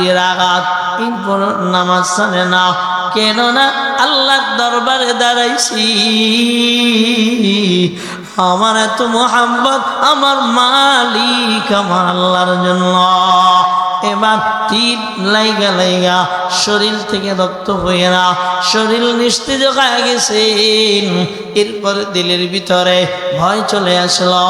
দূরের আঘাত এরপর নামাজ সানে না। কেননা আল্লাহর দরবারে দাঁড়াইছি। আমার এত মোহাম্মত, আমার মালিক আমার আল্লাহর জন্য। এবার তীর লাইগা লাইগা শরীর থেকে রক্ত হয়ে না শরীর নিস্তেজ হয়ে গেছেন। এরপরে দিলের ভিতরে ভয় চলে আসলো।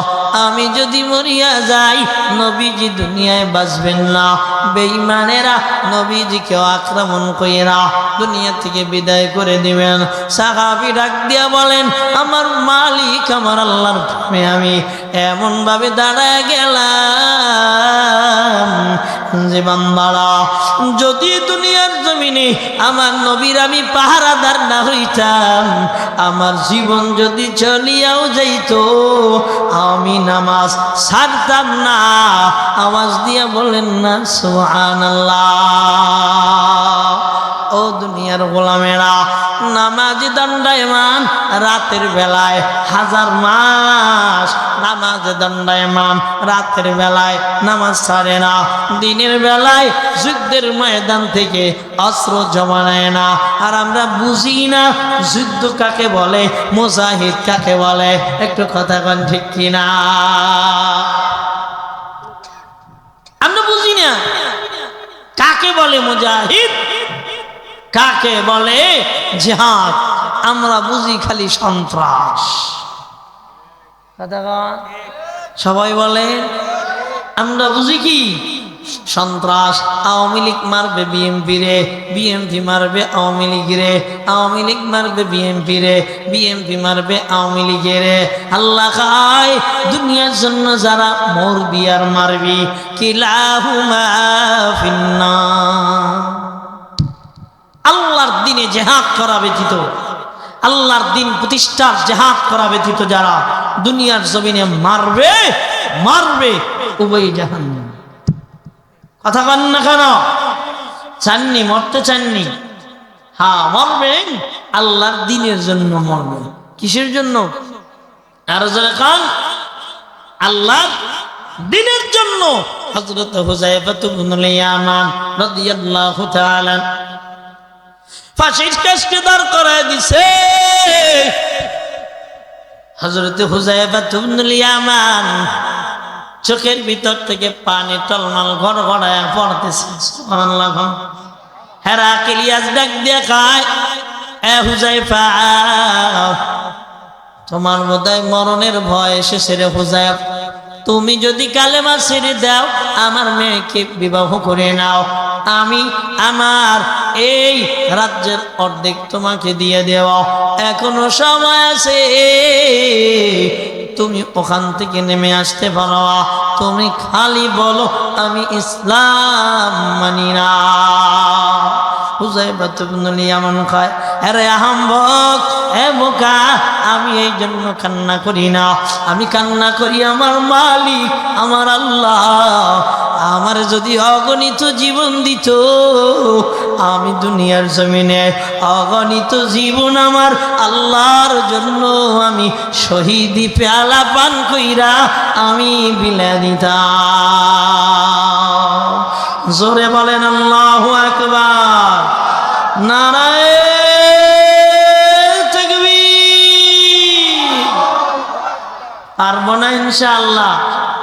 আমি যদি মরিয়া যাই, নবীজি দুনিয়ায় বাঁচবেন না। বেঈমানেরা নবীজিকেও আক্রমণ করে না দুনিয়া থেকে বিদায় করে দিবেন। সাহাবি ডাক দিয়া বলেন, আমার মালিক, আমার আল্লাহর আমি এমনভাবে দাঁড়ায় গেলাম। যে বান্দারা, যদি দুনিয়ার জমিনে আমার নবীর আমি পাহারাদার না হইতাম, আমার জীবন যদি চলিয়াও যাইত, আমি নামাজ ছাড়তাম না। আওয়াজ দিয়া বলেন না সোহান ও দুনিয়ার গোলামেরা, নামাজ দণ্ডায়মান, রাতের বেলায় হাজার মাস নামাজ দণ্ডায়মান, রাতের বেলায় নামাজ ছাড়ে না, দিনের বেলায় যুদ্ধের ময়দান থেকে অস্ত্র জমা নেয় না। আর আমরা বুঝি না যুদ্ধ কাকে বলে, মুজাহিদ কাকে বলে, একটু কথা কন ঠিক কিনা? আমরা বুঝি না কাকে বলে মুজাহিদ? কাকে বলে? জেহাদ। আমরা বুঝি খালি সন্ত্রাস। সবাই বলে, আমরা বুঝি কি? সন্ত্রাস। আওয়ামী লীগ মারবে বিএমপি রে বিএমপি মারবে আওয়ামী লীগ রে, আওয়ামী লীগ মারবে বিএমপি রে বিএমপি মারবে আওয়ামী লীগে রে। আল্লাহ খায়, দুনিয়ার জন্য যারা মরবি আর মারবি, কিলাহুমা ফিন্না আল্লাহর দিনে জেহাদ করা ব্যতীত, আল্লাহর দিন প্রতিষ্ঠার জেহাদ করা ব্যতীত যারা দুনিয়ার জমিনে মারবে মারবে উভয় জাহান কথা কন না কেন? চাননি, মরতে চাননি। হ্যাঁ মরবেন, আল্লাহর দিনের জন্য মরবেন। কিসের জন্য? আরও যারা কান। আল্লাহ দিনের জন্য। হজরত হুযায়ফা ইবনে ইয়ামান রাদিয়াল্লাহু তাআলা ফাঁসির কাজকে দাঁড় করায় দিছে। হজরতে হুজাইবা তুবনুল ইয়ামান চোখের ভিতর থেকে পানি টলমাল ঘর ঘড়ায় পড়তেছে। হেরা কিলিয়াস ডাক দিয়ে খায় এ হুজাইফা তোমার বোধহয় মরণের ভয় এসেছে রে হুজাইফ তুমি যদি কালেমা ছেড়ে দাও, আমার মেয়েকে বিবাহ করে নাও। আমি আমার এই রাজ্যের অর্ধেক তোমাকে দিয়ে দেওয়া এখনও সময় আছে। তুমি ওখান থেকে নেমে আসতে পারো। তুমি খালি বলো, আমি ইসলাম মানি না। ইয়ামান কয় আরে আহম্বক এ বোকা, আমি এই জন্য কান্না করি না। আমি কান্না করি আমার মালিক, আমার আল্লাহ। আমার যদি অগণিত জীবন দিত, আমি দুনিয়ার জমিনে অগণিত জীবন আমার আল্লাহর জন্য আমি শহীদি পেয়ালা পান কইরা আমি বিলা দিতাম। জোরে বলেন আল্লাহ একবার নারায় আর মনে ইনশাআল্লাহ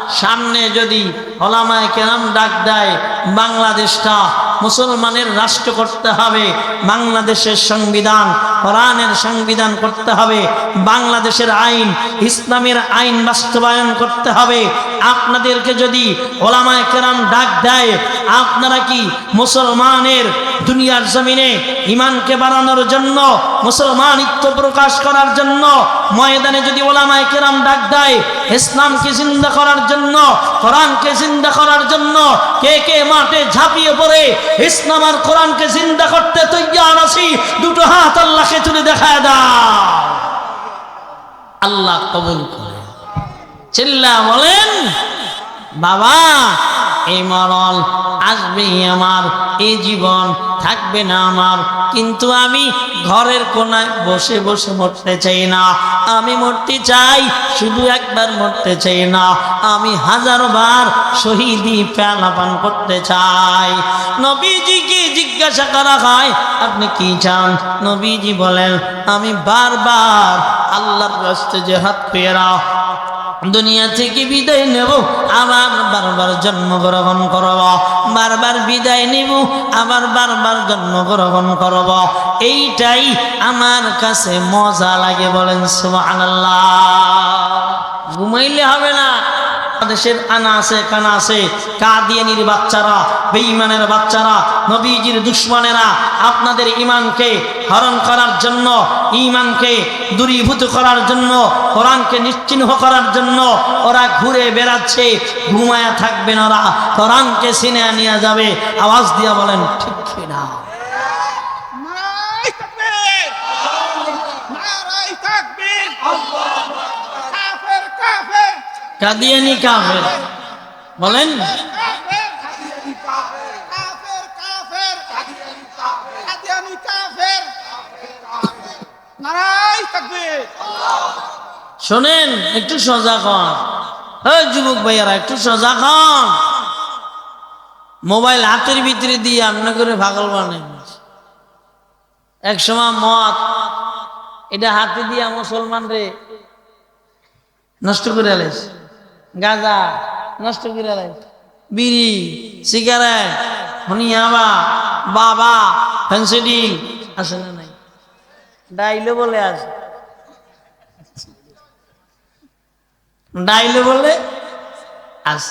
সামনে যদি হলামায় কেরাম ডাক দেয়, বাংলাদেশটা মুসলমানের রাষ্ট্র করতে হবে, বাংলাদেশের সংবিধান, কোরআনের সংবিধান করতে হবে, বাংলাদেশের আইন, ইসলামের আইন বাস্তবায়ন করতে হবে। আপনাদেরকে যদি ওলামায় কেরাম ডাক দেয়, আপনারা কি মুসলমানের দুনিয়ার জমিনে ইমানকে বাড়ানোর জন্য মুসলমান মুসলমানিত্ব প্রকাশ করার জন্য ময়দানে যদি ওলামায় কেরাম ডাক দেয়, ইসলামকে জিন্দা করার জন্য, কোরআনকে জিন্দা করার জন্য, কে কে মাঠে ঝাঁপিয়ে পড়ে ইসলাম আর কোরআনকে জিন্দা করতে তৈয়ার আছি। দুটো হাত আল্লাহকে তুলে দেখায় দাও। আল্লাহ কবুল করে। চিল্লা বলেন, বাবা এই মরণ আসবেই আমার, এই জীবন থাকবে না আমার। কিন্তু আমি ঘরের কোনায় বসে বসে মরতে চাই না। আমি মরতে চাই, শুধু একবার মরতে চাই না। আমি হাজারো বার শহীদি পেলা পান করতে চাই। নবীজিকে জিজ্ঞাসা করা হয়, আপনি কি চান? নবীজি বলেন, আমি বারবার আল্লাহর হাত পেয়েরা দুনিয়া থেকে বিদায় নেব, আবার বারবার জন্মগ্রহণ করব। বারবার বিদায় নেব, আবার বারবার জন্মগ্রহণ করব। এইটাই আমার কাছে মজা লাগে বলেন, সুবহানাল্লাহ। ঘুমাইলে হবে না। দেশের আনা আছে, কানা আছে। কাদিয়ানির বাচ্চারা, বেঈমানের বাচ্চারা, নবীজির দুশ্মনেরা আপনাদের ইমানকে হরণ করার জন্য ইমানকে দূরীভূত করার জন্য, কোরআনকে নিশ্চিহ্ন করার জন্য ওরা ঘুরে বেড়াচ্ছে, ঘুমায়া থাকবেন ওরা। কোরআনকে সিনে নিয়ে যাবে, আওয়াজ দিয়া বলেন, ঠিক না নারাই কাদিয়ানি কাফের। বলেন। শোনেন, একটু সজাগ হন। যুবক ভাইয়ারা, একটু সজাগ হন। মোবাইল হাতের ভিতরে দিয়ে আমনা করে পাগল বানেন এক সময় মদ, এটা হাতে দিয়া মুসলমান রে নষ্ট করে আলাইস গাঁজা নষ্ট করে বিড়ি সিগারেট হনিয়াবা বাবা ফেন্সিডিল আছে না নাই? ডাইলে বলে আছে ডাইলে বলে আস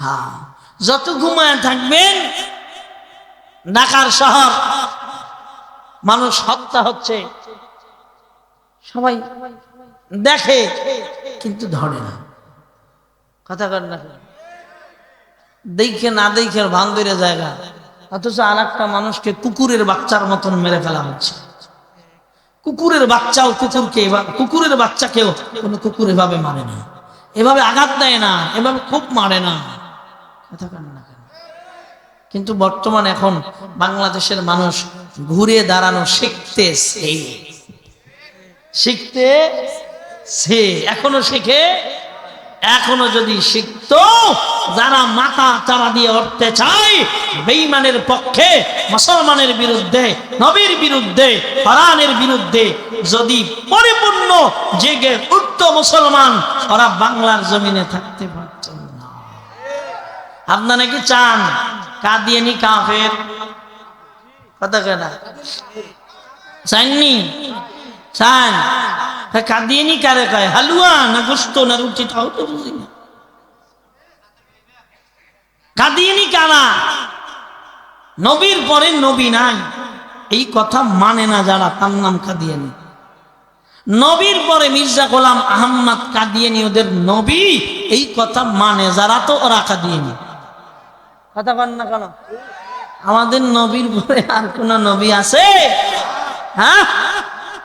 হ্যাঁ যত ঘুমায় থাকবেন, ঢাকার শহর, মানুষ হত্যা হচ্ছে। সবাই দেখে, কিন্তু ধরে না। কথা কর না। দেখে না দেখে জায়গা। অথচ আর একটা মানুষকে কুকুরের বাচ্চার মতন মেরে ফেলা হচ্ছে। কুকুরের বাচ্চাও কুকুরকে কুকুরের বাচ্চাকেও কোনো কুকুর এভাবে মারে না। এভাবে আঘাত দেয় না, এভাবে খুব মারে না। কথা না কিন্তু বর্তমান এখন বাংলাদেশের মানুষ ঘুরে দাঁড়ানো শিখতেছে শিখতে সে। এখনও শেখে এখনও যদি শিখতো, যারা মাথা চারা দিয়ে উঠতে চায় বেইমানের পক্ষে, মুসলমানের বিরুদ্ধে, নবীর বিরুদ্ধে, কোরআনের বিরুদ্ধে যদি পরিপূর্ণ জেগে উঠত মুসলমান, ওরা বাংলার জমিনে থাকতে পারত না। আপনারা কি চান কাদিয়ানি কাফের? কথা কেনা চাননি? কারে কয়? হালুয়া না গোস্ত না রুটি, তাও তো বুঝি না। কারা? নবীর পরে নবী নাই। এই কথা মানে না যারা, তার নাম নবীর পরে মির্জা গোলাম আহম্মদ কাদিয়ানি, ওদের নবী, এই কথা মানে যারা, তো ওরা কাদিয়ানি। কথা বল না কেন? আমাদের নবীর পরে আর কোন নবী আছে? হ্যাঁ?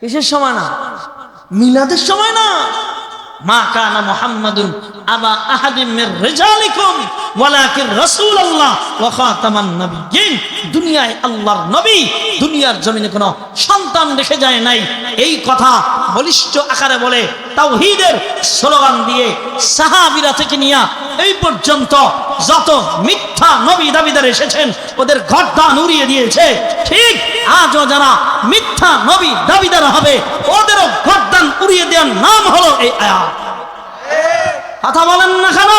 কিসের সময় না? মিলাদের সময় না? মা কানা মুহাম্মাদুন আবা আহাদিম মির রিজালিকুম, ওয়ালাকিন রাসূলুল্লাহ ওয়া খাতামান নাবিয়্যিন। দুনিয়ায় আল্লাহর নবী, দুনিয়ার জমিনে কোনো সন্তান রেখে যায় নাই। এই কথা বলিষ্ঠ আকারে বলে তাওহীদের স্লোগান দিয়ে সাহাবীরা থেকে নিয়া এই পর্যন্ত যত মিথ্যা নবী দাবিদার এসেছেন, ওদের ঘরদান উড়িয়ে দিয়েছে। ঠিক আজও যারা মিথ্যা নবী দাবিদার হবে, ওদেরও ঘরদান উড়িয়ে দেওয়ার নাম হলো এই আয়াত। কথা বলেন না কেন?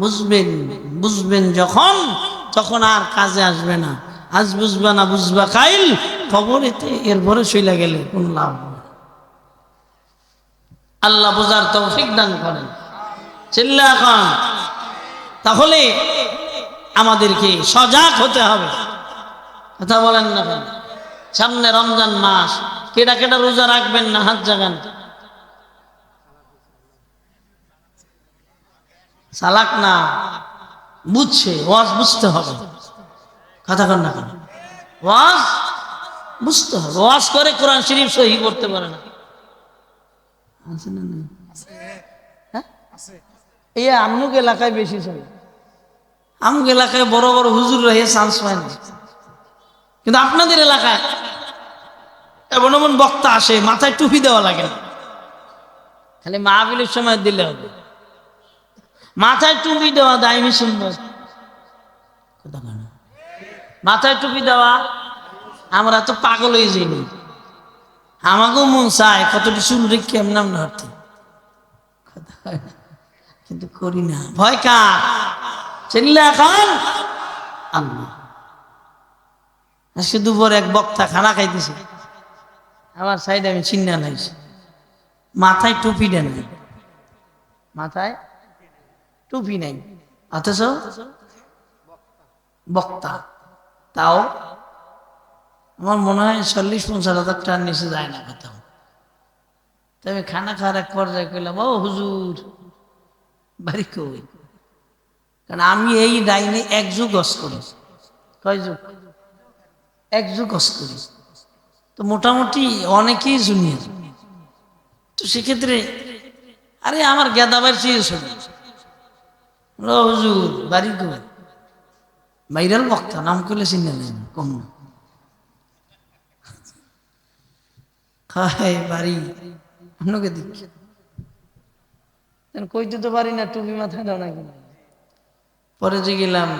বুঝবেন বুঝবেন যখন, তখন আর কাজে আসবে না। আজ বুঝবা না বুঝবা কাইল খবরেতে এরপরে চলে গেলে কোন লাভ আল্লাহ বোঝার তৌফিক দান করেন। চিল্লা এখন তাহলে আমাদেরকে সজাগ হতে হবে। কথা বলেন না কেন? সামনে রমজান মাস কেটা কেটা রোজা রাখবেন না হাত জাগান? সালাক না, বুঝছে, ওয়াজ বুঝতে হবে। কথা কন না কেন ওয়াজ? বুঝতে হবে। ওয়াজ করে কোরআন শরীফ সহি করতে পারে না। আছে না হ্যাঁ? এই আমুক এলাকায় বেশি চলে আমুক এলাকায় বড় বড় হুজুর রয়ে চান্স পায় না। কিন্তু আপনাদের এলাকায় এমন এমন বক্তা আসে, মাথায় টুপি দেওয়া লাগে না। খালি মাহবিলের সময় দিলে হবে। মাথায় টুপি দেওয়া দায়নি সুন্দর কথা। মাথায় টুপি দেওয়া, আমরা তো পাগল হয়ে যাইনি আমাকেও মন চায়, কতটি চুল রেখে এমন নাম ধরতে না। কিন্তু করি না। ভয় কার? চিনলে এখন? আজকে দুপুর এক বক্তা খানা খাইতেছে। আমার সাইডে আমি চিন্না নাইছি মাথায় টুপি দেন মাথায় টুপি নাই। অথচ বক্তা। তাও আমার মনে হয় চল্লিশ, পঞ্চাশ হাজার টাকার নিচে যায় না কোথাও তবে খানা খাওয়ার এক পর্যায়ে করলাম ও হুজুর, বাড়ি কই? কারণ আমি এই লাইনে এক যুগ অস করি। কয় যুগ? এক যুগ অস করি। তো মোটামুটি অনেকেই জুনিয়র। তো সেক্ষেত্রে, আরে আমার গেদাবার চেয়ে শোনো হুজুর, বাড়ি কই? ভাইরাল বক্তা নাম করলে চিনে নেন কম হায় বাড়ি। দিচ্ছি কইতে তো পারি না টুপি মাথায় দাও না কেন পরে যে গেলাম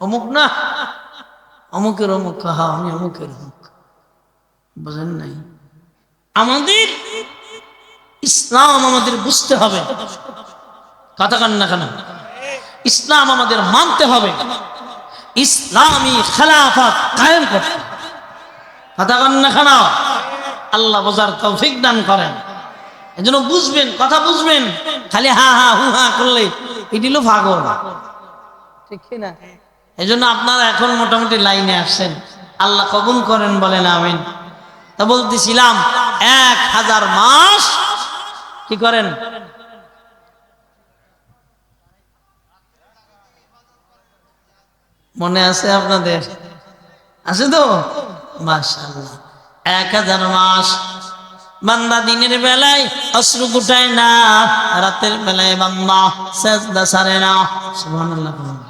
অমুক না? অমুকের অমুক হ্যাঁ আমি অমুকের অমুক। বোঝেন নাই? আমাদের ইসলাম আমাদের বুঝতে হবে। কথা কান্না কেন? ইসলাম আমাদের মানতে হবে। ইসলামী খেলাফত কায়েম করতে হবে। কথা কান না আল্লাহ বোঝার তৌফিক দান করেন। এজন্য বুঝবেন, কথা বুঝবেন। খালি হা হা, হু, হা করলে এটি হলো পাগল ঠিক না এই জন্য আপনারা এখন মোটামুটি লাইনে আসছেন। আল্লাহ কবুল করেন বলেন আমিন। তা বলতেছিলাম, এক হাজার মাস কি করেন? মনে আছে আপনাদের? আছে তো? মাশাআল্লাহ। এক হাজার মাস। বান্দা দিনের বেলায় অশ্রু গুটায় না, রাতের বেলায় বান্দা সেজদা সারে না। সুবহানাল্লাহ।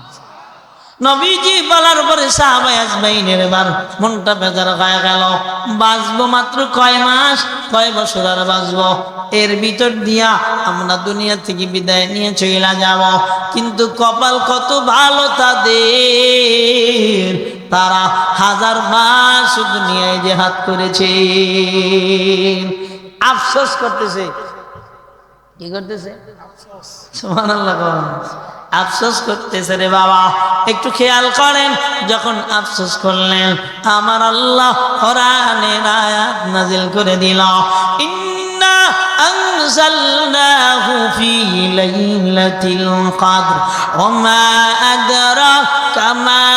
নবীজি বলার পরে সাহাবাই আজমাইনের এবার মনটা বেজার হয়ে গেল। বাঁচবো মাত্র কয় মাস? কয় বছর আর বাঁচবো? এর ভিতর দিয়া আমরা দুনিয়া থেকে বিদায় নিয়ে চলে যাব। কিন্তু কপাল কত ভালো তাদের? তারা হাজার মাস দুনিয়ায় যে হাত করেছে। আফসোস করতেছে কি করতেছে সুবহানাল্লাহ কন। আফসোস করতেছে রে বাবা একটু খেয়াল করেন যখন আফসোস করলেন আমার আল্লাহ কোরআনের আয়াত নাজিল করে দিল ইন্না أنزلناه في ليلة القدر وما أدراك ما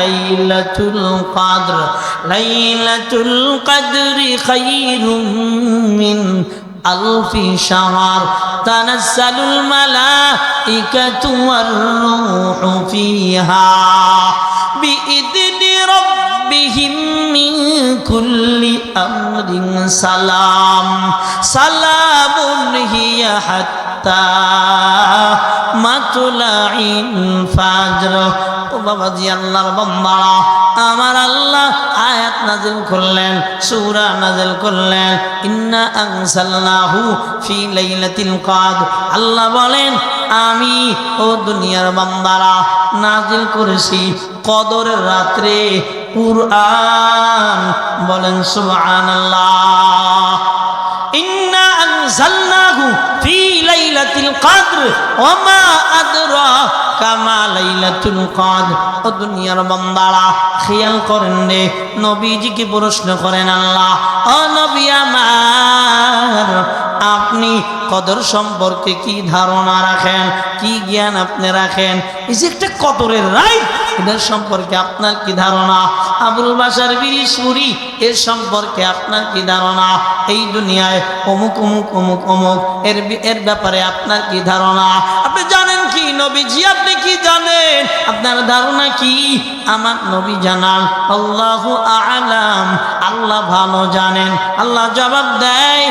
ليلة القدر ليلة القدر خير من ألف شهر تنزل الملائكة والروح فيها بإذن ربهم من كل أمر سلام. سلام هي حتى আমার আল্লাহ আয়াত নাজিল করলেন, সূরা নাজিল করলেন। ফি আল্লাহ বলেন, আমি, ও দুনিয়ার বাম্বারা, নাজিল করেছি কদর রাত্রে কুরআন। বলেন সুবহানাল্লাহ। ইন্না আনসালনা প্রশ্ন করেন আল্লাহ আপনি কদর সম্পর্কে কি ধারণা রাখেন, কি জ্ঞান আপনি রাখেন? এই যে একটা কদরের রায় এটার সম্পর্কে আপনার কি ধারণা? আবুল বাসার বিরিশপুরি এর সম্পর্কে আপনার কি ধারণা? এই দুনিয়ায় অমুক অমুক অমুক অমুক, এর এর ব্যাপারে আপনার কি ধারণা? আপনি জানেন কি নবীজি? আপনি কি জানেন? আপনার ধারণা কি? আমার নবী জানান, আল্লাহ আলাম। আল্লাহ ভালো জানেন। আল্লাহ জবাব দেয়,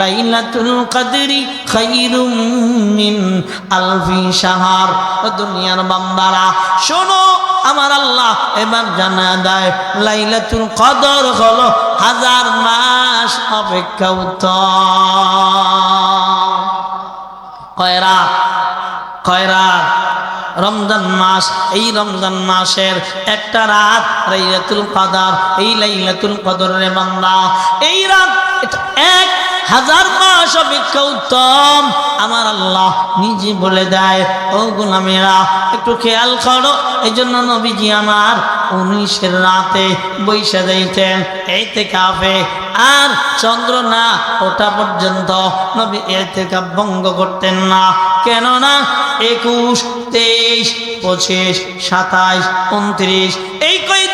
লাইলাতুল কদরি খাইরুম মিন আলফি শাহর। ও দুনিয়ার বান্দারা, শোনো আমার আল্লাহ এবার জানা দেয়, লাইলাতুল কদর হলো হাজার মাস অপেক্ষা উত্তম। কয়রা? রমজান মাস, এই রমজান মাসের একটা রাত লাইলাতুল কদর, এই লাইলাতুল কদরের বান্দা, এই রাত এক হাজার মাস অপেক্ষা উত্তম। আমার আল্লাহ নিজে বলে দেয়, ও গোলামেরা, একটু খেয়াল করো এই জন্য নবীজি আমার উনিশের রাতে বৈশা যাইতেন এই থেকে কাফে। আর চন্দ্র না, ওটা পর্যন্ত নবী এর থেকে ভঙ্গ করতেন না। কেননা একুশ, তেইশ, পঁচিশ, সাতাইশ, উনত্রিশ, এই কয়দিনের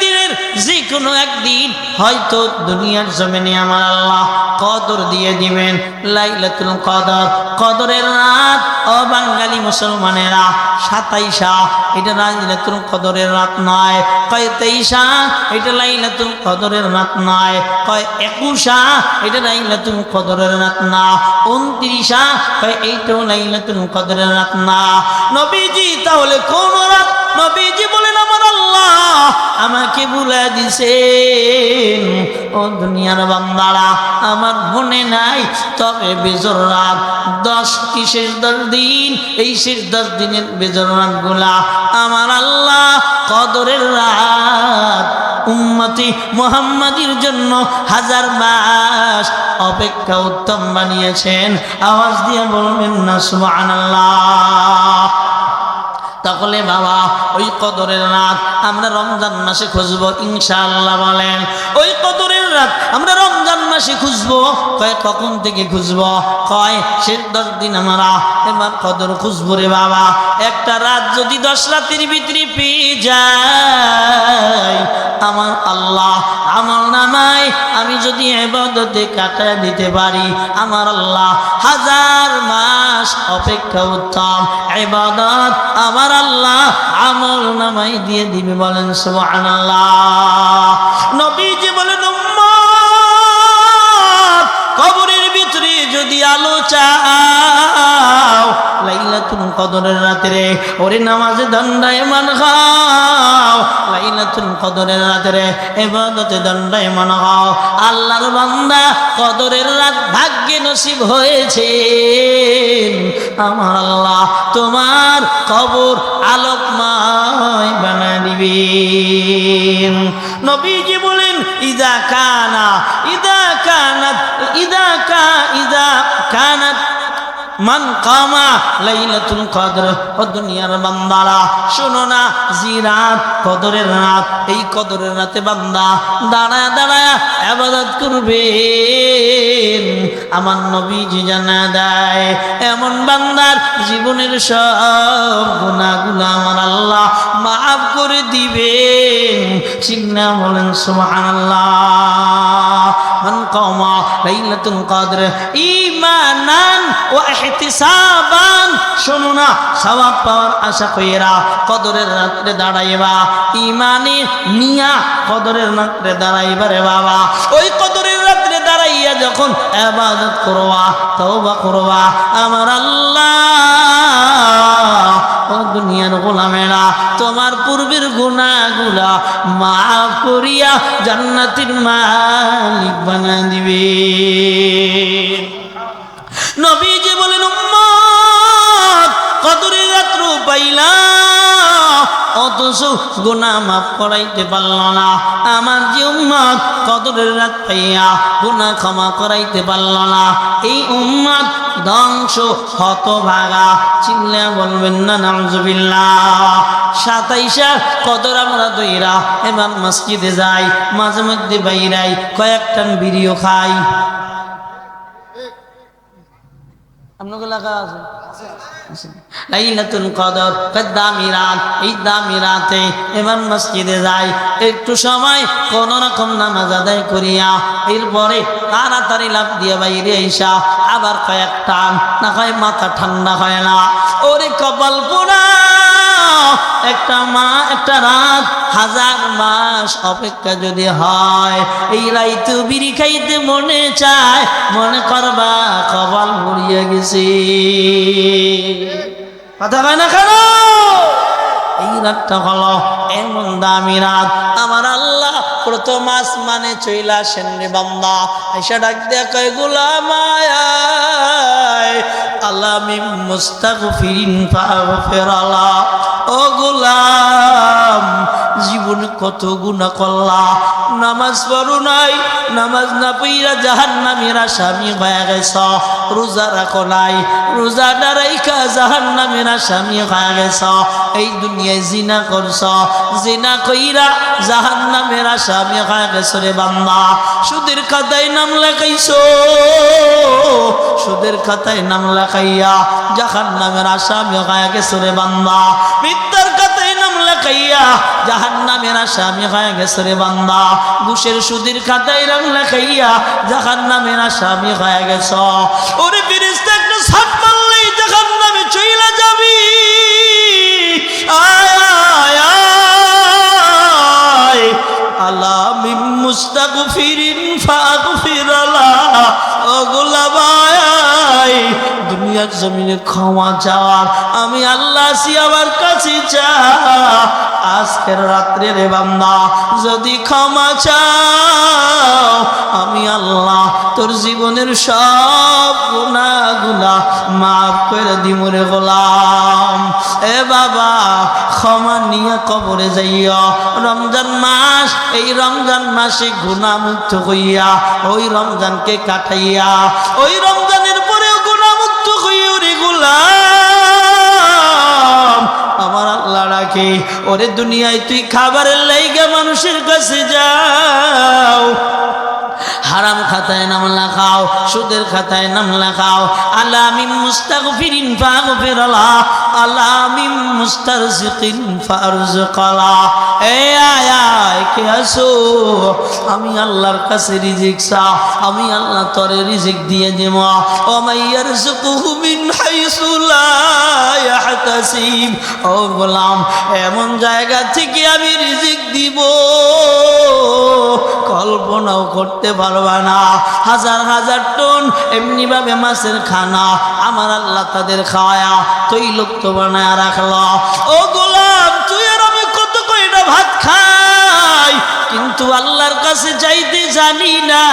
যে কোনো একদিন হয়তো দুনিয়ার জমিনে আমার আল্লাহ কদর দিয়ে দিবেন। লাইলাতুল কদর, কদরের রাত। ও বাঙালি মুসলমানেরা, সাতাইশা, এটা লাইলাতুল কদরের রাত নয়। কয় তেইশা, এটা লাইলাতুল কদরের রাত নয়। কয় একুশা, এটা লাইলাতুল কদরের রাত না। উনত্রিশা, কয় এইটাও লাইলাতুল কদরের রাত না। নবীজি তাহলে কোন রাত? নবীজি বলেন আমাকে দিছেন। ও দুনিয়ার বান্দারা, আমার মনে নাই। তবে বেজর রাত, দশ কি শেষ দশ দিন? এই শেষ দশ দিনের বেজর আমার আল্লাহ কদরের রাত। উম্মতি মোহাম্মদীর জন্য হাজার মাস অপেক্ষা উত্তম বানিয়েছেন। আওয়াজ দিয়ে বলবেন না, সুবহানাল্লাহ। তাহলে বাবা, ওই কদরের রাত আমরা রমজান মাসে খুঁজবো। ইনশাআল্লাহ বলেন, ওই কদরের রাত আমরা রমজান মাসে খুঁজবো। কয়, কখন থেকে খুঁজবো? কয় সে দশ দিন আমরা এবার কদর খুঁজবো রে বাবা। একটা রাত যদি দশ রাতের ভিতরে পেয়ে যায়, আমার আল্লাহ আমার নামায় আমি যদি এবাদতে কাটা দিতে পারি, আমার আল্লাহ হাজার অপেক্ষা উত্তম এবাদত আমার আল্লাহ আমল নামাই দিয়ে দিবে বলেন সুবহানাল্লাহ। নবীজি কদরের রাতে ওরে নামাজে দণ্ডায় মান খাও লাইলাতুল কদরের রাতে এবাদতে দণ্ডায় মান খাও আল্লাহর বান্দা কদরের রাত ভাগ্যে নসিব হয়েছে আমার আল্লাহ তোমার কবর আলোকময় বানা দিবেন। নবীজি বলেন, ইদা কানা, ইদা কানাত, ইদা কা, ইদা কানাত মান কামা লাইলাতুল কদর, ও দুনিয়ার বান্দারা, শোনো না, জি রাত, কদরের রাত, এই কদরের রাতে বান্দা দাঁড়ায় দাঁড়ায় আবাদত করবে আমার নবীজি জানা দেয়, এমন বান্দার জীবনের সব গুণাগুলো আমার আল্লাহ মাফ করে দিবেন। চিন্না বলেন, সুবহানাল্লাহ। মান কামা লাইলাতুল কদর। ঈমানান ওয়া ইহতিসাবান। শোনো না, সওয়াব পাওয়ার আশা কইরা কদরের রাত্রে দাঁড়াইবা। ইমানে নিয়া কদরের রাত্রে দাঁড়াইবা রে বাবা। ওই কদরের রাত্রে দাঁড়াইয়া যখন ইবাদত করবা, তওবা করবা, আমার আল্লাহ দুনিয়ার গোলামেরা তোমার পূর্বের গুণাগুলা মা করিয়া জান্নাতির মালিক বানা দিবে। মাফ করাইতে পারল না। আমার যে উম্মত কদরের রাত পাইয়া ক্ষমা করাইতে পারল না। এই উম্মত ধ্বংস হতভাগা। চিল্লা বলবেন না নামজুবিল্লাহ সাতাইশা কদর আমরা দইরা এবার মসজিদে যাই মাঝে মধ্যে বাইরাই কয়েকটান বিড়িও খাই। আপনাকে লেখা আছে। লাইলাতুল কদর দামি রাত এই দামি রাতে এবার মসজিদে যাই। একটু সময় কোন রকম নামাজ আদায় করিয়া এরপরে তাড়াতাড়ি লাভ দিয়ে বাইরে আইসা আবার কয়েক টান, না হয় মাথা ঠান্ডা হয় না। ওরে কপাল পোড়া, একটা মা, একটা রাত, হাজার মাস অপেক্ষা যদি হয়, এই রাইতে বিড়ি খাইতে মনে চায়, মনে করবা কপাল ভরিয়ে গেছে। কথা কয় না কেন? এই রাতটা হলো এমন দামি রাত। আমার আল্লাহ প্রথম আসমানে চইলা আসেন রে বান্দা। আইসা ডাক দেয়া কয় গোলামায় আল্লাহ মিম মুস্তাগফিরিন ফাগফিরালা ও গোলাম জীবন কত গুণা করলা। নামাজ পড়ু নাই, নামাজ না পইরা জাহান নামের স্বামী হয়ে গেছ। রোজা রাখো নাই, রোজা ডারাইকা জাহান নামের স্বামী হয়ে গেছ। এই দুনিয়ায় জিনা করছ, জিনা কইরা জাহান নামের স্বামী হয়ে গেছ রে বাম্মা সুদের খাতায় নাম লেখাইছো, সুদের খাতায় নাম লেখাইয়া জাহান নামের আসামি হয়ে গেছ রে বাম্মা মিথ্যার খাতায় নাম লেখাইয়া জাহান নামের আসামি হয়ে গেছে রে বান্দা। ঘুষের সুদির খাতায় নাম লেখাইয়া জাহান নামের আসামি হয়ে গেছ। ওরে ফিরিস্তা একটা সাপ মারলেই জাহান নামে চইলা যাবি। আয় আয় আয় আল্লাহ মিম মুস্তাগফিরিন ফাগফিরালা দুনিয়ার জমিনে ক্ষমা চাওয়ার, আমি আল্লাহ আমার কাছে চা আজকের রাত্রে রে বান্দা যদি ক্ষমা চাও, আমি আল্লাহ তোর জীবনের সব গুণাগুলা মাফ করে দিব রে গোলাম। এ বাবা, ক্ষমা নিয়ে কবরে যাইয়া রমজান মাস, এই রমজান মাসে গুণামুক্ত হইয়া, ওই রমজানকে কাটাইয়া, ওই রমজানের গোলাম আমার আল্লাহ রাখে ওরে দুনিয়ায় তুই খাবারের লাইগা মানুষের কাছে যাও। হারাম খাতায় নাম লেখাও, সুদের খাতায় নাম লেখাও। আলামিম মুস্তাগফিরিন ফাগফিরালা আলামিম মুস্তারজিকিন ফারজুকালা। এ আয় কে আসো আমি আল্লাহর কাছে রিজিক চাও আমি আল্লাহ তোরে রিজিক দিয়ে দেব। ও মাইয়ার সুকুহু মিন হাইসু ইয়াহতাসিব ও গোলাম, এমন জায়গা থেকে আমি রিজিক দিব। কল্পনাও করতে পারবা না। হাজার হাজার টন এমনিভাবে মাছের খানা আমার আল্লাহ তাদের খাওয়ায়া তৈলক্ত বানায় রাখল। ও কিন্তু আল্লাহর কাছে যাইতে জানি না।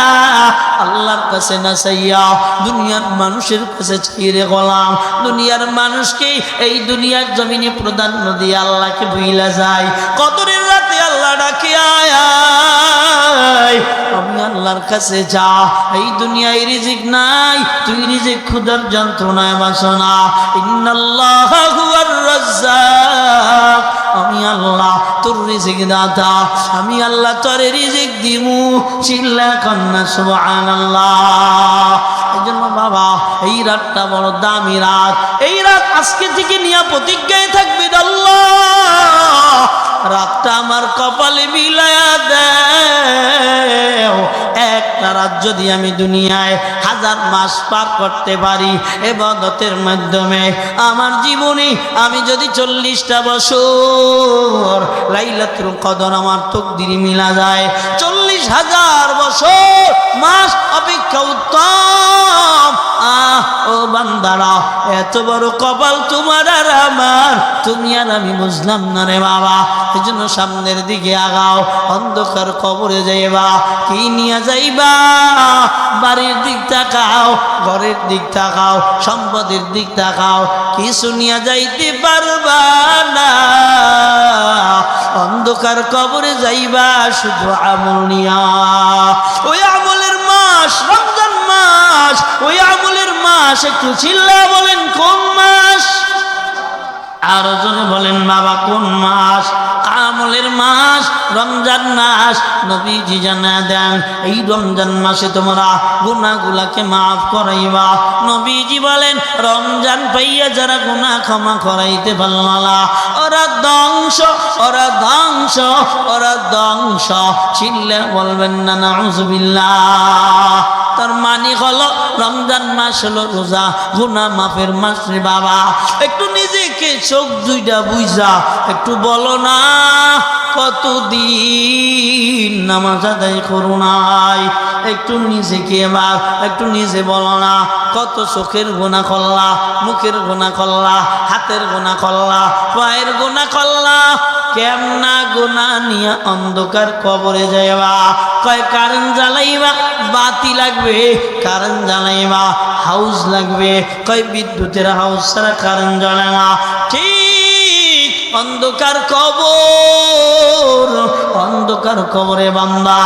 আল্লাহর কাছে না চাইয়া দুনিয়ার মানুষের কাছে চাই রে গোলাম। দুনিয়ার মানুষকে এই দুনিয়ার জমিনে প্রাধান্য দিয়ে আল্লাহকে ভুইলা যায়। কতদিন রাতে আল্লাহ ডাকে, আয়। আমি আল্লাহর কাছে যা। এই দুনিয়ায় রিজিক নাই, তুই রিজিক খুদার যন্ত্রণায় বাসনা ইন্নাল্লাহ হুয়ার রাজ্জাক। আমি আল্লাহ তোর রিজিক দাতা, আমি আল্লাহ তোর রিজিক দিমু। চিল্লা কন্যা সুবহানাল্লাহ। এই জন্য বাবা, এই রাতটা বড় দামি রাত। এই রাত আজকে থেকে নিয়ে প্রতিজ্ঞায় থাকবে আল্লাহ। রাতটা আমার কপালে মিলায়া দেও। একটা রাত যদি আমি দুনিয়ায় হাজার মাস পার করতে পারি এবাদতের মাধ্যমে। আমার জীবনে আমি যদি চল্লিশটা বছর লাইলাতুল কদর আমার তকদিরি মিলা যায়, চল্লিশ হাজার বছর মাস অপেক্ষা উত্তম। আহ, ও বান্দারা, এত বড় কপাল তোমার আর আমার। তুমি আর আমি বুঝলাম না রে বাবা। এই জন্য সামনের দিকে আগাও, অন্ধকার কবরে যাইবা। কি নিয়ে যাইবা? বাড়ির দিক তাকাও, ঘরের দিক তাকাও, সম্পদের দিক তাকাও। কিছু নিয়ে যাইতে পারবা না। অন্ধকার কবরে যাইবা, শুধু আমল নিয়া। ওই আমলের মাস মাস, ওই আমলের মাস, একটু চিল্লা বলেন কোন মাস? আর জনে বলেন, বাবা, কোন মাস? আমলের মাস, রমজান মাস, নবীজি জানা দেন, এই রমজান মাসে তোমরা গুনাগুলাকে মাফ করাইবা। নবীজি বলেন, রমজান পাইয়া যারা গুনাহ ক্ষমা করাইতে পারল না ওরা ধ্বংস ওরা ধ্বংস ওরা ধ্বংস। চিল্লে বলবেন না, নাউজুবিল্লাহ। তার মানে হলো, রমজান মাস হলো রোজা গুনা মাফের মাস রে বাবা। একটু নিজেকে চোখ দুইটা বুঝা একটু বলো না। কতদিন নামাজ আদায় করো নাই? একটু নিজেকে এবার একটু নিজে বলো না। কত চোখের গোনা করলা, মুখের গোনা করলা, হাতের গোনা করলা, পায়ের গোনা করলা। কেমনা গোনা নিয়ে অন্ধকার কবরে যাইবা। কয়, কারেন্ট জ্বালাইবা? বাতি লাগবে, কারেন্ট জ্বালাইবা। হাউস লাগবে। কয়, বিদ্যুতের হাউস ছাড়া কারেন্ট জ্বলে ঠিক অন্ধকার কবর, অন্ধকার কবরে বান্দা,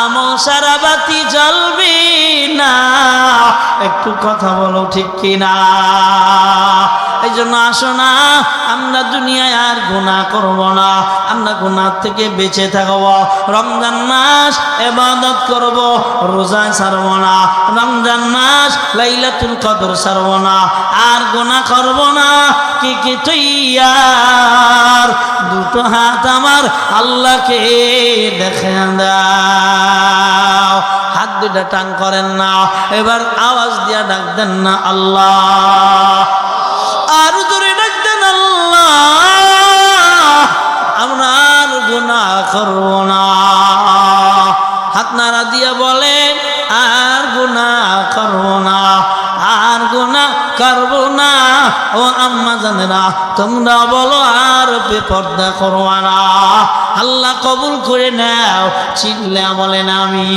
আমল সারা বাতি জ্বলবে না। একটু কথা বলো ঠিক কিনা? এই জন্য আসো না, আমরা দুনিয়ায় আর গুণা করব না, আমরা গুণার থেকে বেঁচে থাকব। রমজান মাস এবাদত করব রোজা ছাড়ব না, রমজান মাস লাইলাতুল কদর ছাড়ব না, আর গুণা করব না, কি কি তৈয়ার দুটো হাত আমার আল্লাহকে দেখে দাও। হাত দুটা টান করেন না, এবার আওয়াজ দিয়া ডাক দেন না আল্লাহ। আর জোরে ডাক দেন আল্লাহ। আমরা আর গুনাহ করব না। হাত নাড়া দিয়া ও আম্মা জানেরা, তোমরা বলো আর বেপর্দা করো আল্লাহ কবুল করে নাও চিল্লা বলেন আমি